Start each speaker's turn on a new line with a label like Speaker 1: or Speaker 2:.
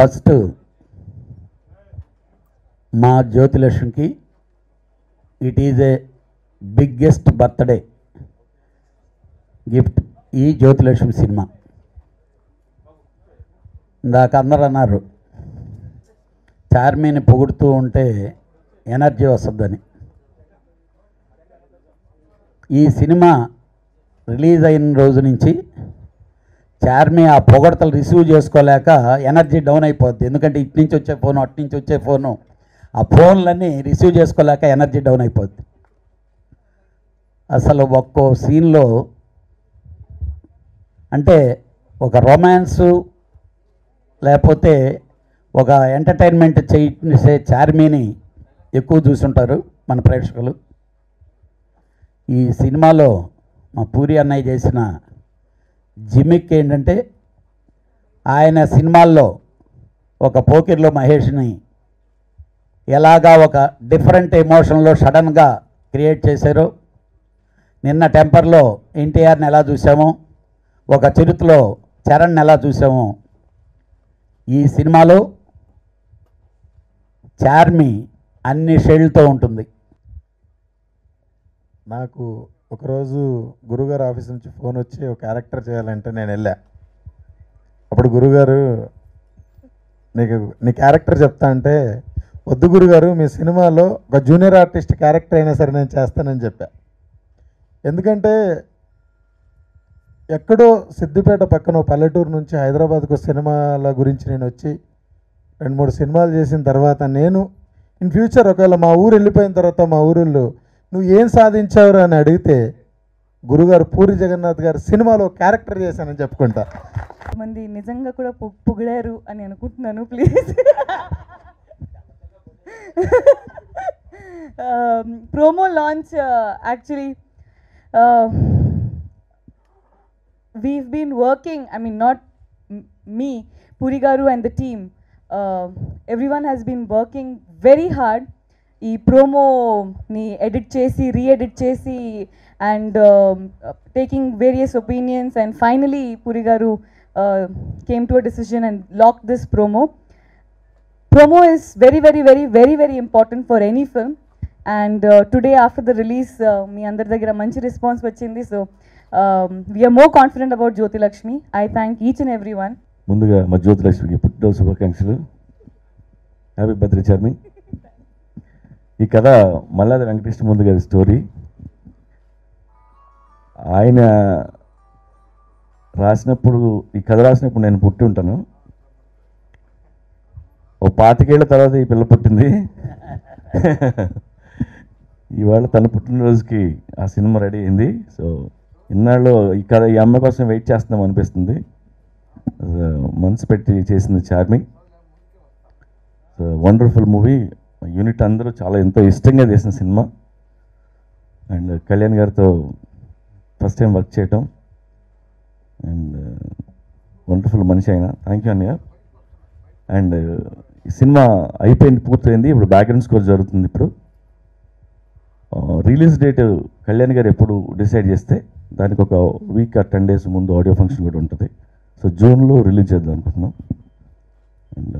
Speaker 1: First మా జ్యోతిలక్ష్మికి it is a biggest birthday gift ఈ Jyothilakshmi cinema. ఇందాక అందరు అన్నారు చార్మీని పొగుడుతూ ఉంటే ఎనర్జీ వస్తుందని. ఈ సినిమా రిలీజ్ అయిన రోజు నుంచి చార్మీ ఆ పొగడతలు రిసీవ్ చేసుకోలేక ఎనర్జీ డౌన్ అయిపోద్ది. ఎందుకంటే ఇటు నుంచి వచ్చే ఫోను అటు నుంచి వచ్చే ఫోను ఆ ఫోన్లన్నీ రిసీవ్ చేసుకోలేక ఎనర్జీ డౌన్ అయిపోద్ది. అసలు ఒక్కో సీన్లో అంటే ఒక రొమాన్సు లేకపోతే ఒక ఎంటర్టైన్మెంట్ చేసే చార్మీని ఎక్కువ చూసుంటారు మన ప్రేక్షకులు. ఈ సినిమాలో మా పూరి అన్నయ్య చేసిన జిమిక్ ఏంటంటే ఆయన సినిమాల్లో ఒక పోకిర్లో మహేష్ని ఎలాగా ఒక డిఫరెంట్ ఎమోషన్లో సడన్గా క్రియేట్ చేశారో నిన్న టెంపర్లో ఎన్టీఆర్ని ఎలా చూసామో ఒక చిరుతలో చరణ్ని ఎలా చూసామో ఈ సినిమాలో చార్మి అన్ని షేడ్లతో ఉంటుంది.
Speaker 2: నాకు ఒకరోజు గురుగారు ఆఫీస్ నుంచి ఫోన్ వచ్చి ఒక క్యారెక్టర్ చేయాలంటే నేను వెళ్ళా. అప్పుడు గురుగారు నీకు నీ క్యారెక్టర్ చెప్తా అంటే వద్దు గురుగారు మీ సినిమాలో ఒక జూనియర్ ఆర్టిస్ట్ క్యారెక్టర్ అయినా సరే నేను చేస్తానని చెప్పా. ఎందుకంటే ఎక్కడో సిద్దిపేట పక్కన పల్లెటూరు నుంచి హైదరాబాద్కు సినిమాల గురించి నేను వచ్చి రెండు మూడు సినిమాలు చేసిన తర్వాత నేను ఇన్ ఫ్యూచర్ ఒకవేళ మా ఊరు వెళ్ళిపోయిన తర్వాత మా ఊరిలో నువ్వు ఏం సాధించావు అని అడిగితే గురుగారు పూరి జగన్నాథ్ గారు సినిమాలో క్యారెక్టర్ చేశానని చెప్పుకుంటా.
Speaker 3: మంది నిజంగా కూడా పొగిడారు అని అనుకుంటున్నాను please promo launch actually we've been working I mean not me Puri గారు and the team every one has been working very hard ఈ ప్రోమోని ఎడిట్ చేసి రీఎడిట్ చేసి and taking various opinions and finally Puri గారు came to a decision and lock this promo promo is very very very very very important for any film and today after the release మీ అందరి దగ్గర మంచి response వచ్చింది. So we are more confident about Jyothilakshmi I thank each and every one
Speaker 4: ముందుగా మా జ్యోతిలక్ష్మికి పుట్టిన శుభాకాంక్షలు. Happy birthday charming ఈ కథ మల్లాది వెంకటేశ్వరముందు గారి స్టోరీ ఆయన రాసినప్పుడు ఈ కథ రాసినప్పుడు నేను పుట్టి ఉంటాను. ఓ పాతికేళ్ళ తర్వాత ఈ పిల్ల పుట్టింది. ఇవాళ తన పుట్టినరోజుకి ఆ సినిమా రెడీ అయింది. సో ఇన్నాళ్ళు ఈ కథ ఈ అమ్మాయి కోసం వెయిట్ చేస్తున్నాం అనిపిస్తుంది. మనసు పెట్టి చేసింది చార్మి. Wonderful movie. యూనిట్ అందరూ చాలా ఎంతో ఇష్టంగా చేసిన సినిమా. అండ్ కళ్యాణ్ గారితో ఫస్ట్ టైం వర్క్ చేయటం. అండ్ uh, వండర్ఫుల్ మనిషి అయినా థ్యాంక్ యూ అన్నయ్య. అండ్ ఈ సినిమా అయిపోయింది పూర్తయింది. ఇప్పుడు బ్యాక్గ్రౌండ్ స్కోర్ జరుగుతుంది ఇప్పుడు. రిలీజ్ డేట్ కళ్యాణ్ గారు ఎప్పుడు డిసైడ్ చేస్తే దానికి ఒక వీక్ ఆ టెన్ డేస్ ముందు ఆడియో ఫంక్షన్ కూడా ఉంటుంది. సో జూన్లో రిలీజ్ చేద్దాం అనుకుంటున్నాం. అండ్